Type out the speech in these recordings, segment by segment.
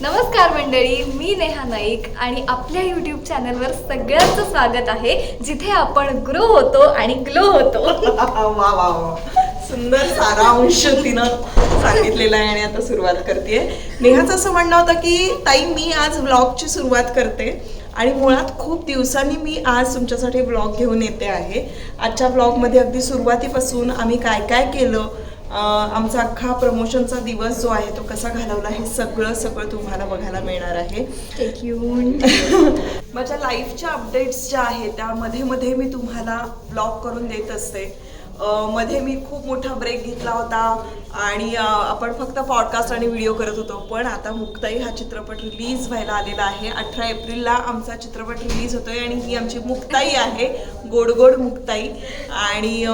नमस्कार मंडळी मी नेहा नाईक आणि आपल्या यूट्यूब चॅनलवर सगळ्यांचं स्वागत आहे जिथे आपण ग्रो होतो आणि ग्लो होतो. वा वा वा. सुंदर सारांश तिनं सांगितलेला आहे आणि आता सुरुवात करते नेहाचं असं म्हणणं होतं की ताई मी आज व्लॉगची सुरुवात करते आणि मुळात खूप दिवसांनी मी आज तुमच्यासाठी ब्लॉग घेऊन येते आहे. आजच्या ब्लॉगमध्ये अगदी सुरुवातीपासून आम्ही काय काय केलं आमचा अख्खा प्रमोशनचा दिवस जो आहे तो कसा घालवला हे सगळं सगळं तुम्हाला बघायला मिळणार आहे. माझ्या लाईफच्या अपडेट्स ज्या आहेत त्या मध्ये मध्ये मी तुम्हाला ब्लॉग करून देत असते. मध्ये मी खूप मोठा ब्रेक घेतला होता आणि आपण फक्त पॉडकास्ट आणि व्हिडिओ करत होतो. पण आता मुक्ताई हा चित्रपट रिलीज व्हायला आलेला आहे. अठरा एप्रिलला आमचा चित्रपट रिलीज होतोय आणि ही आमची मुक्ताई आहे गोड गोड मुक्ताई. आणि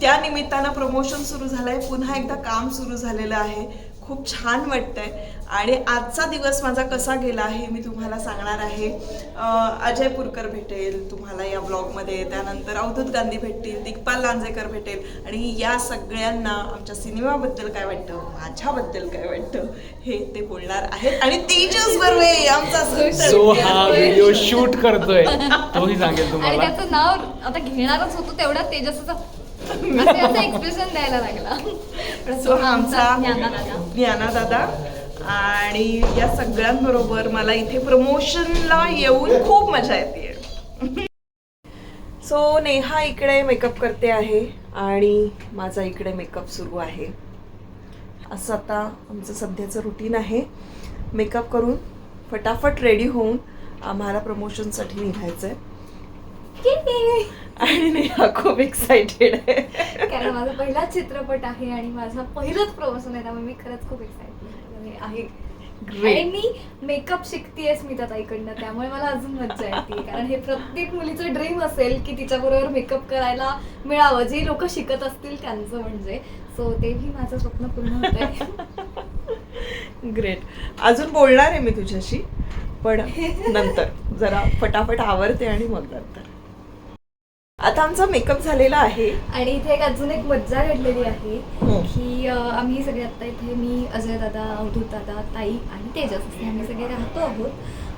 त्या निमित्तानं प्रमोशन सुरू झालंय. पुन्हा एकदा काम सुरू झालेलं आहे. खूप छान वाटतंय. आणि आजचा दिवस माझा कसा गेला आहे मी तुम्हाला सांगणार आहे. अजय पुरकर भेटेल तुम्हाला या ब्लॉगमध्ये त्यानंतर अवधूत गांधी भेटतील दिग्पाल लांजेकर भेटेल आणि या सगळ्यांना आमच्या सिनेमाबद्दल काय वाटतं माझ्याबद्दल काय वाटतं हे ते बोलणार आहेत. आणि तेजस बर्वे आमचा media हा व्हिडिओ शूट करतोय तोही सांगेल तुम्हाला. त्याचं नाव आता घेणारच होतो तेवढ्यात तेजसचं असे असं एक्सप्रेशन द्यायला लागला. पण सो हा आमचा ज्ञाना दादा. ज्ञाना दादा. आणि या सगळ्यांबरोबर मला इथे प्रमोशनला येऊन खूप मजा येते. सो नेहा इकडे मेकअप करते आहे आणि माझा इकडे मेकअप सुरू आहे. असं आता आमचं सध्याचं रुटीन आहे. मेकअप करून फटाफट रेडी होऊन आम्हाला प्रमोशनसाठी निघायचं आहे आणि नेहा खूप एक्साइटेड आहे. कारण माझा पहिलाच चित्रपट आहे आणि माझा पहिलंच प्रमोशन आहे त्यामुळे मी खरंच खूप एक्साइटेड आहे. आणि मी मेकअप शिकतेय स्मिता ताईकडनं त्यामुळे मला अजून मज्जा येते. कारण हे प्रत्येक मुलीचं ड्रीम असेल की तिच्याबरोबर मेकअप करायला मिळावं. जे लोक शिकत असतील त्यांचं म्हणजे. सो तेही माझं स्वप्न पूर्ण होत आहे ग्रेट अजून बोलणार आहे मी तुझ्याशी पण नंतर. जरा फटाफट आवरते आणि मग नंतर. आता आमचा मेकअप झालेला आहे. आणि इथे एक अजून एक मज्जा घडलेली आहे हो. की अं, आम्ही सगळे आता इथे मी अजय दादा अवधूत दादा ताई आणि तेजस असे आम्ही सगळे राहतो आहोत.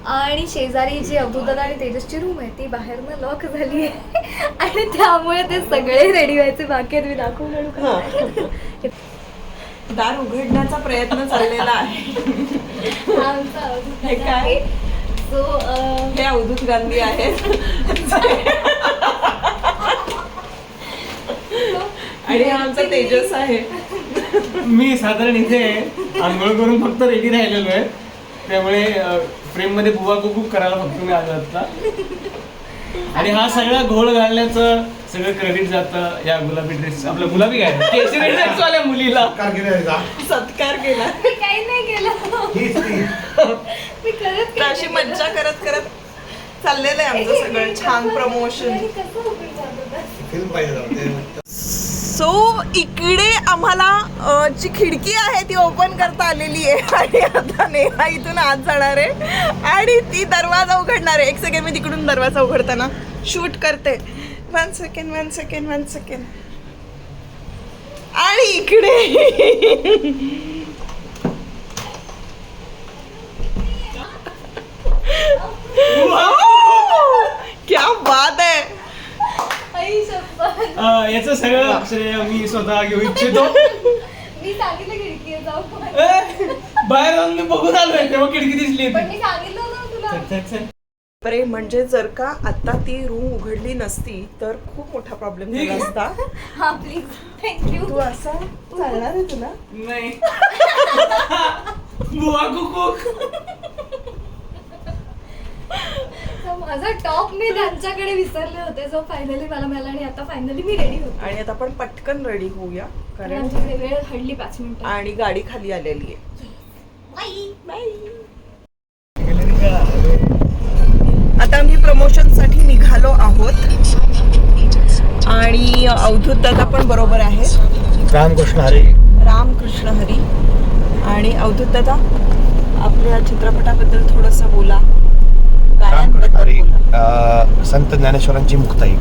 आणि शेजारी जी अवधूत दादा आणि तेजसची रूम आहे ती बाहेरनं लॉक झाली आहे. आणि त्यामुळे ते सगळे रेडी व्हायचे बाकी आहेत मी दाखवून हा. दार उघडण्याचा प्रयत्न चाललेला आहे. हे काय? सो हे अवधूत गांधी आहेत. आणि हा आमचा तेजस आहे. मी साधारण इथे आंघोळ करून फक्त रेडी राहिलेलो आहे. त्यामुळे फ्रेममध्ये बुवा कुक करायला फक्त मी आलो आता आणि हा सगळा घोळ घालण्याचं सगळं क्रेडिट जातं या गुलाबी ड्रेस आपल्या गुलाबी काय? केसरी ड्रेस वाल्या मुलीला. सत्कार केला काही नाही केलं. अशी मज्जा करत करत चाललेलं आहे आमचं सगळं. छान प्रमोशन जात होतं? सो इकडे आम्हाला जी खिडकी आहे ती ओपन करता आलेली आहे. आणि आता नेहा इथून आत जाणार आहे. आणि ती दरवाजा उघडणार आहे. एक सेकंड मी तिकडून दरवाजा उघडताना शूट करते. One second one second one second आणि इकडे क्या बात आहे आई शपथ. अं, याचं सगळं श्रेय मी स्वतः घेऊ इच्छितो. मी सांगितलं खिडकी आहे, जाऊ पण. ए, बाहेर जाऊन मी बघून आलोय तेव्हा खिडकी दिसली पण होती मी सांगितलं होतं तुला. चल, चल, चल. अरे म्हणजे जर का आता ती रूम उघडली नसती तर खूप मोठा प्रॉब्लेम झाला असता. हा प्लीज थँक्यू तू असा चालणार आहे तुला? नाही. बुवा कुक. माझा टॉप मी त्यांच्याकडे विसरले होते. जो फायनली मला मिळाला आणि आता फायनली मी रेडी होते. आणि आता आपण पटकन रेडी होऊया कारण कारण आमच्याकडे वेळ हडली पाच मिनिटं. आणि गाडी खाली आलेली आहे. आता आम्ही प्रमोशनसाठी निघालो आहोत. आणि अवधूत दादा पण बरोबर आहे रामकृष्ण हरी. रामकृष्ण हरी. आणि अवधूत दादा आपल्या चित्रपटाबद्दल थोडस बोला. अ, संत ज्ञानेश्वरांची मुक्ताई.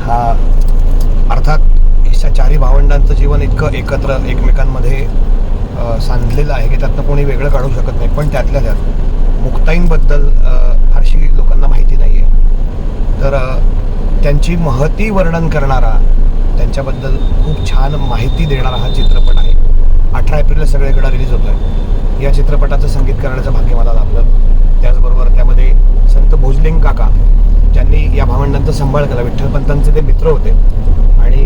हा अर्थात ह्या चारी भावंडांचं जीवन इतकं एकत्र एकमेकांमध्ये सांधलेलं आहे की त्यातनं कोणी वेगळं काढू शकत नाही. पण त्यातल्या त्यात मुक्ताईंबद्दल फारशी लोकांना माहिती नाही आहे तर त्यांची महती वर्णन करणारा त्यांच्याबद्दल खूप छान माहिती देणारा हा चित्रपट आहे. अठरा एप्रिलला सगळीकडे रिलीज होतो आहे या चित्रपटाचं संगीत करण्याचं भाग्य मला लाभलं. त्याचबरोबर त्यामध्ये संत भोजलिंग काका ज्यांनी या भावंडांचा सांभाळ केला. विठ्ठलपंतांचे ते मित्र होते. आणि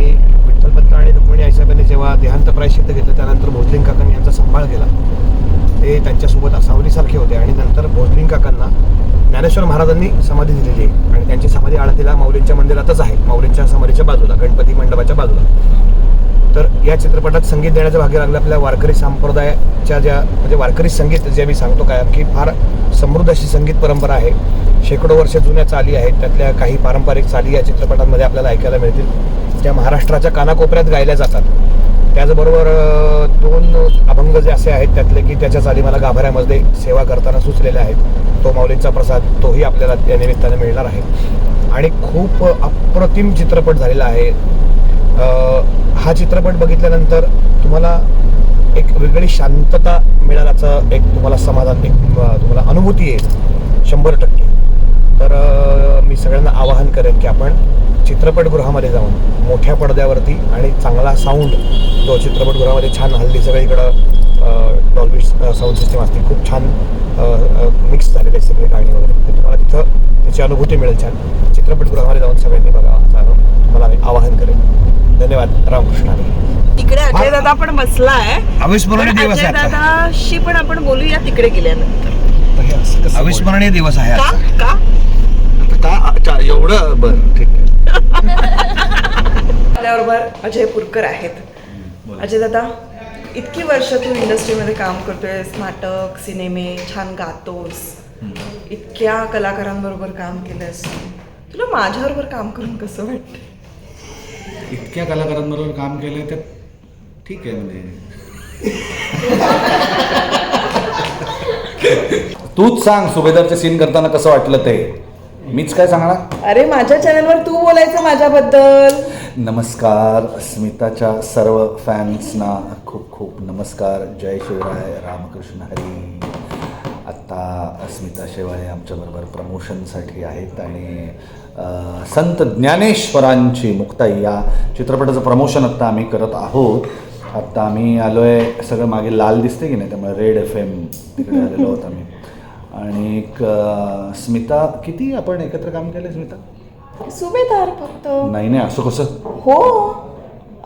विठ्ठलपंत आणि रुक्मिणी आईसाहेबांनी जेव्हा देहांत प्रायश्चित्त घेतलं त्यानंतर भोजलिंग काकांनी यांचा सांभाळ केला. ते त्यांच्यासोबत असावरीसारखे होते. आणि नंतर भोजलिंग काकांना ज्ञानेश्वर महाराजांनी समाधी दिलेली आहे. आणि त्यांची समाधी आळतीला माऊलींच्या मंदिरातच आहे. माऊलींच्या समाधीच्या बाजूला गणपती मंडपाच्या बाजूला. तर या चित्रपटात संगीत देण्याचं भाग्य लागलं आपल्या वारकरी संप्रदायाच्या ज्या म्हणजे वारकरी संगीत जे मी सांगतो काय की फार समृद्ध अशी संगीत परंपरा आहे. शेकडो वर्ष जुन्या चाली आहेत त्यातल्या काही पारंपरिक चाली या चित्रपटांमध्ये आपल्याला ऐकायला मिळतील. ज्या महाराष्ट्राच्या कानाकोपऱ्यात गायल्या जातात. त्याचबरोबर दोन अभंग जे असे आहेत त्यातले की त्याच्या चाली मला गाभाऱ्यामध्ये सेवा करताना सुचलेले आहेत. तो माऊलींचा प्रसाद तोही आपल्याला या निमित्ताने मिळणार आहे. आणि खूप अप्रतिम चित्रपट झालेला आहे. हा चित्रपट बघितल्यानंतर तुम्हाला एक वेगळी शांतता मिळाल्याचं एक तुम्हाला समाधान एक तुम्हाला अनुभूती येईल. शंभर टक्के. तर मी सगळ्यांना आवाहन करेन की आपण चित्रपटगृहामध्ये जाऊन मोठ्या पडद्यावरती आणि चांगला साऊंड तो चित्रपटगृहामध्ये छान हल्ली सगळीकडं डॉल्बी साऊंड सिस्टम असते खूप छान मिक्स झालेले आहे म्हणजे सगळे गाणी वगैरे. तर तुम्हाला तिथं त्याची अनुभूती मिळेल छान. चित्रपटगृहामध्ये जाऊन सगळ्यांनी बघा तुम्हाला मी आवाहन करेन. धन्यवाद रामकृष्ण. तिकडे अजय दादा पण बसलाय. अविस्मरणीय पण दिवस अजय आहे आजचा. दादाशी पण आपण बोलूया तिकडे गेल्यानंतर. अविस्मरणीय दिवस आहे का? आजचा. का? का? अच्छा, एवढं? बरं ठीक आहे. आपल्याबरोबर अजय पुरकर आहेत. अजय दादा इतकी वर्ष तू इंडस्ट्रीमध्ये काम करतोयस नाटक सिनेमे छान गातोस. इतक्या कलाकारांबरोबर काम केलंस. तुला माझ्याबरोबर काम करून कसं वाटतं इतक्या कलाकारांबरोबर काम केलं तर ठीक आहे म्हणजे तूच सांग सुभेदारचे सीन करताना कसं वाटलं ते. मीच काय सांगणार? अरे माझ्या चॅनलवर तू बोलायचं माझ्याबद्दल. नमस्कार स्मिताच्या सर्व फॅन्सना खूप खूप नमस्कार. जय शिवराय रामकृष्ण हरी. आत्ता स्मिता शेवाळे आमच्याबरोबर प्रमोशनसाठी आहेत आणि संत ज्ञानेश्वरांची मुक्ताई. या चित्रपटाचं प्रमोशन आत्ता आम्ही करत आहोत. आत्ता आम्ही आलो आहे सगळं मागे लाल दिसते की नाही त्यामुळे रेड एफ एम तिकडे आलेलो आहोत आम्ही. आणि स्मिता किती आपण एकत्र काम केलं स्मिता? सुभेदार फक्त. नाही नाही असं कसं? हो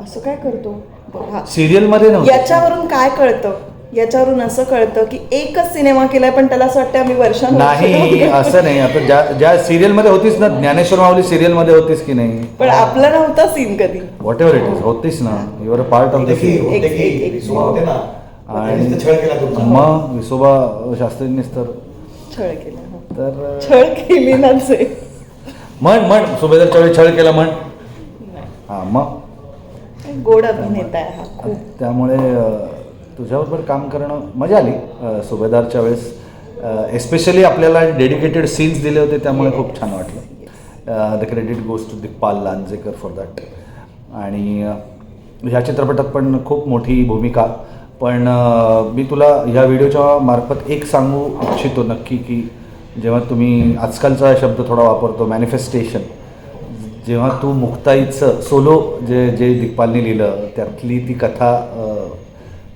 असं काय करतो? बघा. सिरियलमध्ये नव्हतं. याच्यावरून काय कळतं? याच्यावरून असं कळतं की एकच सिनेमा केलाय पण त्याला असं वाटतं आम्ही वर्षान नाही असं नाही. आता ज्या ज्या सिरियलमध्ये होतीस ना ज्ञानेश्वर माऊली सिरियलमध्ये होतीस की नाही? पण आपला नव्हता सीन कधी. व्हॉट एव्हर इट इज होतीस ना. Your a part of the serial ना. आणि. मग विसोबा शास्त्रींनीच तर छळ केला हो. तर छळ केली नाचे म्हण म्हण. सुभेदारच्या वेळी छळ केला म्हण. हा मग. गोड अभिनेता आहे हा खूप. त्यामुळे तुझ्याबरोबर काम करणं मजा आली सुभेदारच्या वेळेस. एस्पेशली आपल्याला डेडिकेटेड सीन्स दिले होते त्यामुळे खूप छान वाटलं. The credit goes to Digpal Lanjekar for that आणि ह्या चित्रपटात पण खूप मोठी भूमिका. पण मी तुला ह्या व्हिडिओच्या मार्फत एक सांगू इच्छितो नक्की की जेव्हा तुम्ही आजकालचा शब्द थोडा वापरतो मॅनिफेस्टेशन जेव्हा तू मुक्ताईचं सोलो जे जे दिग्पालने लिहिलं त्यातली ती कथा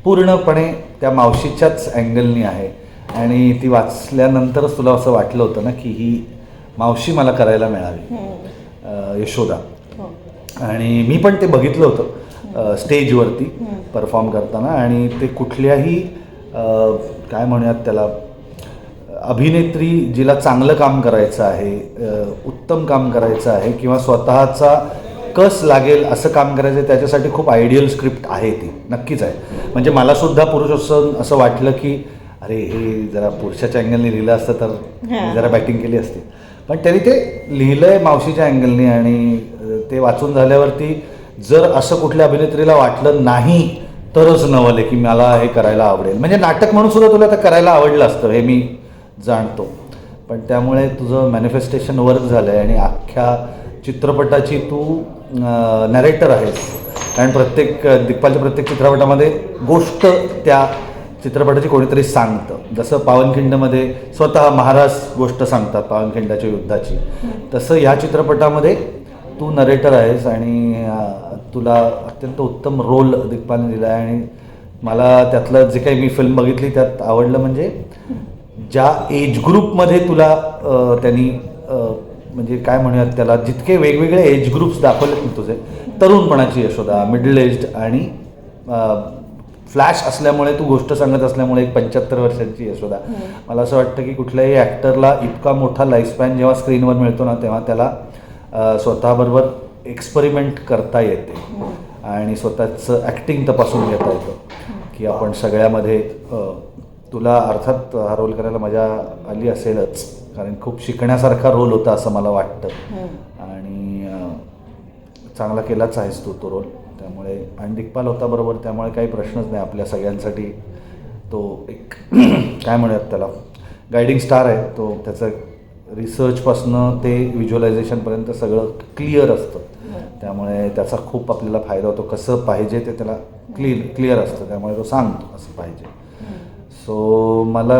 पूर्णपणे त्या मावशीच्याच अँगलनी आहे. आणि ती वाचल्यानंतरच तुला असं वाटलं होतं ना की ही मावशी मला करायला मिळावी. अ, यशोदा. हो. आणि मी पण ते बघितलं होतं स्टेजवरती परफॉर्म करताना. आणि ते कुठल्याही काय म्हणूयात त्याला अभिनेत्री जिला चांगलं काम करायचं आहे उत्तम काम करायचं आहे किंवा स्वतःचा कस लागेल असं काम करायचं आहे त्याच्यासाठी खूप आयडियल स्क्रिप्ट आहे ती. नक्कीच आहे. म्हणजे मला सुद्धा पुरुष असं वाटलं की अरे हे जरा पुरुषाच्या अँगलने लिहिलं असतं तर जरा बॅटिंग केली असती. पण त्यांनी ते लिहिलं आहे मावशीच्या अँगलने आणि ते वाचून झाल्यावरती जर असं कुठल्या अभिनेत्रीला वाटलं नाही तरच नवल आहे की मला हे करायला आवडेल. म्हणजे नाटक म्हणून सुद्धा तुला ते करायला आवडलं असतं हे मी जाणतो. पण त्यामुळे तुझं मॅनिफेस्टेशन वर्क झालं आहे आणि अख्ख्या चित्रपटाची तू नॅरेटर आहेस. कारण प्रत्येक दिग्पालच्या प्रत्येक चित्रपटामध्ये गोष्ट त्या चित्रपटाची कोणीतरी सांगतं. जसं पावनखिंडमध्ये स्वतः महाराज गोष्ट सांगतात पावनखिंडाच्या युद्धाची. तसं ह्या चित्रपटामध्ये तू नरेटर आहेस आणि तुला अत्यंत उत्तम रोल दिग्पालने दिला आहे आणि मला त्यातलं जे काही मी फिल्म बघितली त्यात आवडलं म्हणजे ज्या एज ग्रुपमध्ये तुला त्यांनी म्हणजे काय म्हणूयात त्याला जितके वेगवेगळे एज ग्रुप्स दाखवलेत ना तुझे तरुणपणाची यशोदा मिडल एज्ड आणि फ्लॅश असल्यामुळे तू गोष्ट सांगत असल्यामुळे एक पंच्याहत्तर वर्षांची यशोदा. मला असं वाटतं की कुठल्याही ॲक्टरला इतका मोठा लाईफस्पॅन जेव्हा स्क्रीनवर मिळतो ना तेव्हा त्याला स्वतःबरोबर एक्सपेरिमेंट करता येते. आणि स्वतःचं ॲक्टिंग तपासून घेता येतं. की आपण सगळ्यामध्ये तुला अर्थात हा रोल करायला मजा आली असेलच. कारण खूप शिकण्यासारखा रोल होता असं मला वाटतं. आणि अ, चांगला केलाच आहेस तू तो रोल त्यामुळे आणि दिग्पाल होता बरोबर त्यामुळे काही प्रश्नच नाही आपल्या सगळ्यांसाठी. तो एक काय म्हणूयात त्याला? गायडिंग स्टार आहे. तो त्याचं रिसर्चपासनं ते व्हिज्युअलायझेशनपर्यंत सगळं क्लिअर असतं. त्यामुळे त्याचा खूप आपल्याला फायदा होतो. कसं पाहिजे ते त्याला क्लिअर क्लिअर असतं. त्यामुळे तो सांगतो असं पाहिजे. सो मला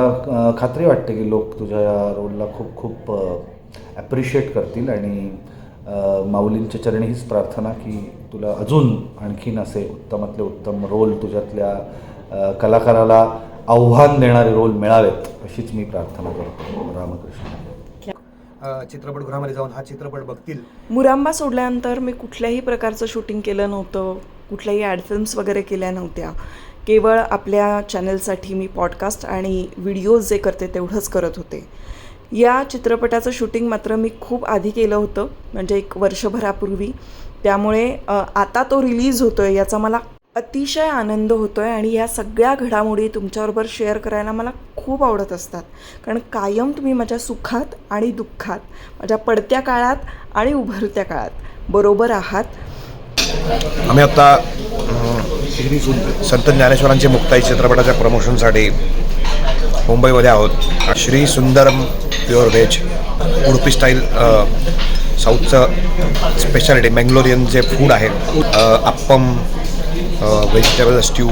खात्री वाटते की लोक तुझ्या या रोलला खूप खूप ॲप्रिशिएट करतील आणि माऊलींच्या चरणी हीच प्रार्थना की तुला अजून आणखीन असे उत्तमातले उत्तम रोल तुझ्यातल्या कलाकाराला आव्हान देणारे रोल मिळावेत अशीच मी प्रार्थना करतो. रामकृष्ण. चित्रपटगृहामध्ये जाऊन हा चित्रपट बघतील. मुरांबा सोडल्यानंतर मी कुठल्याही प्रकारचं शूटिंग केलं नव्हतं. कुठल्याही ॲड फिल्म्स वगैरे केल्या नव्हत्या. केवळ आपल्या चॅनलसाठी मी पॉडकास्ट आणि व्हिडिओज जे करते तेवढंच करत होते. या चित्रपटाचं शूटिंग मात्र मी खूप आधी केलं होतं म्हणजे एक वर्षभरापूर्वी. त्यामुळे आता तो रिलीज होतो आहे याचा मला अतिशय आनंद होतो आहे आणि या सगळ्या घडामोडी तुमच्याबरोबर शेअर करायला मला खूप आवडत असतात. कारण कायम तुम्ही माझ्या सुखात आणि दुःखात माझ्या पडत्या काळात आणि उभरत्या काळात बरोबर आहात. आम्ही आता संत ज्ञानेश्वरांचे मुक्ताई चित्रपटाच्या प्रमोशनसाठी मुंबईमध्ये आहोत. Shri Sundaram pure veg Udupi style साऊथचं speciality Mangalorean जे फूड आहे appam vegetable stew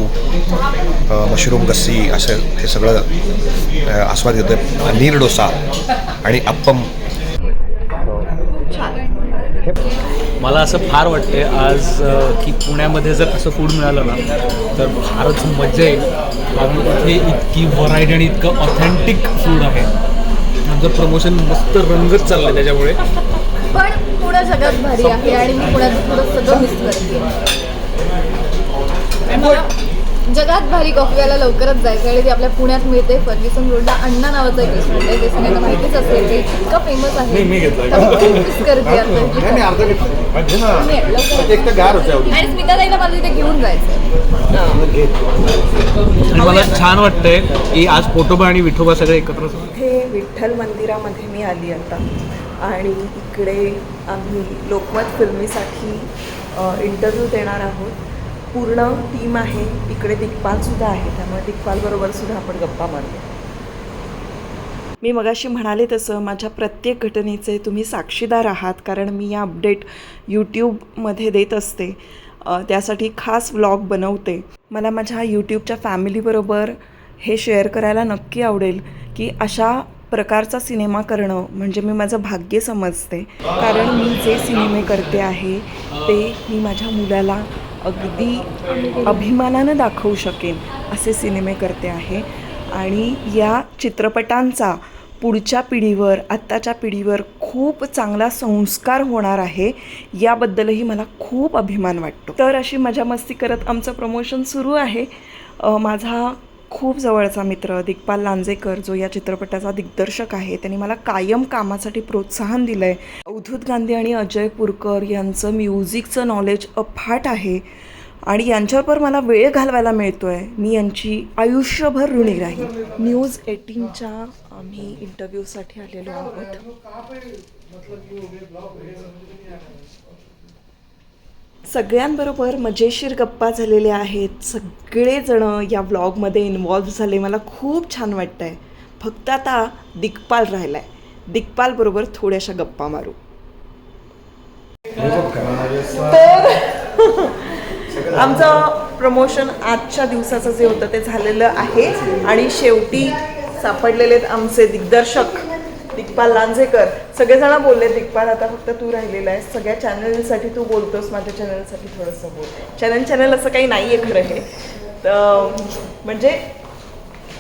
mushroom gassi असं हे सगळं आस्वाद घेतो नीर डोसा आणि अप्पम मला असं फार वाटते आज की पुण्यामध्ये जर असं फूड मिळालं ना तर फारच मजा येईल. कारण इथे इतकी व्हरायटी आणि इतकं ऑथेंटिक फूड आहे. आमचं प्रमोशन मस्त रंगत चाललं त्याच्यामुळे. पण जगात भारी आहे आणि मी पुण्याचं सगळं मिस करते. जगात भारी कॉफी याला लवकरच जायचं आणि ते आपल्या पुण्यात मिळते. फर्ग्युसन रोडला अण्णा नावाचं एक रेस्टॉरंट आहे. ते सगळ्यांना माहितीच असेल ते इतकं फेमस आहे. मी घेतलं. करते. आणि मला तिथे घेऊन जायचं आणि मला छान वाटतंय की आज पोटोबा आणि विठोबा सगळे एकत्र इथे विठ्ठल मंदिरामध्ये मी आली आता. आणि इकडे आम्ही लोकमत फिल्मीसाठी इंटरव्ह्यू देणार आहोत. पूर्ण टीम आहे इकडे दिग्पालसुद्धा आहे त्यामुळे दिग्पालबरोबर सुद्धा आपण गप्पा मारूया मी मगाशी म्हणाले तसं माझ्या प्रत्येक घटनेचे तुम्ही साक्षीदार आहात कारण मी या अपडेट यूट्यूबमध्ये देत असते. त्यासाठी खास व्लॉग बनवते. मला माझ्या यूट्यूबच्या फॅमिलीबरोबर हे शेअर करायला नक्की आवडेल की अशा प्रकारचा सिनेमा करणं म्हणजे मी माझं भाग्य समजते. कारण मी जे सिनेमे करते आहे ते मी माझ्या मुलाला अगदी अभिमानानं दाखवू शकेन असे सिनेमे करते आहे. आणि या चित्रपटांचा पुढच्या पिढीवर आत्ताच्या पिढीवर खूप चांगला संस्कार होणार आहे याबद्दलही मला खूप अभिमान वाटतो. तर अशी मजा मस्ती करत आमचं प्रमोशन सुरू आहे. माझा खूप जवळचा मित्र दिग्पाल लांजेकर जो या चित्रपटाचा दिग्दर्शक आहे त्यांनी मला कायम कामासाठी प्रोत्साहन दिलं आहे अवधूत गांधी आणि अजय पुरकर यांचं म्युझिकचं नॉलेज अफाट आहे आणि यांच्यावर मला वेळ घालवायला मिळतो आहे मी यांची आयुष्यभर ऋणी राहील न्यूज एटीनच्या आम्ही इंटरव्ह्यूसाठी आलेलो आहोत. सगळ्यांबरोबर मजेशीर गप्पा झालेल्या आहेत. सगळेजणं या व्लॉगमध्ये इन्वॉल्व्ह झाले. मला खूप छान वाटतं आहे फक्त आता दिग्पाल राहिला आहे दिग्पालबरोबर थोड्याशा गप्पा मारू. तर आमचं प्रमोशन आजच्या दिवसाचं जे होतं ते झालेलं आहे. आणि शेवटी सापडलेले आहेत आमचे दिग्दर्शक. दिग्पाल लांजेकर. सगळेजण बोलले दिग्पाल आता फक्त तू राहिलेला आहेस. सगळ्या चॅनलसाठी तू बोलतोस माझ्या चॅनलसाठी थोडंसं बोल. चॅनल चॅनल असं काही नाही आहे खरं हे. तर म्हणजे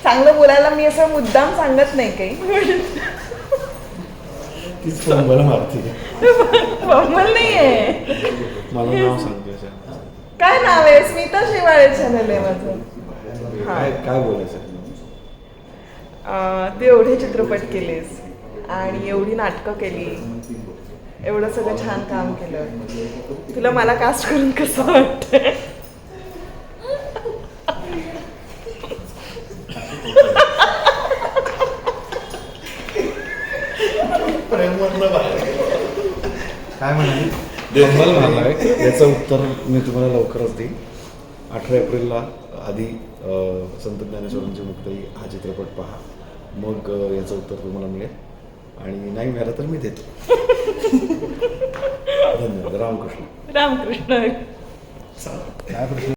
चांगलं बोलायला मी असं मुद्दाम सांगत नाही काही. मला नाही आहे काय नाव आहे? स्मिता शेवाळे चॅनल आहे माझं. काय बोलायचं? तू एवढे चित्रपट केलेस. आणि एवढी नाटकं केली. एवढं सगळं छान काम केलं. तुला मला कास्ट करून कसं वाटतंय? काय म्हणाली? मारलाय याचं उत्तर मी तुम्हाला लवकरच देईन. अठरा एप्रिलला आधी संत ज्ञानेश्वरांची मुक्ताई हा चित्रपट पहा. मग याचं उत्तर तुम्हाला मिळेल. आणि नाही मिळालं तर मी देतो. धन्यवाद. रामकृष्ण. रामकृष्ण. काय प्रश्न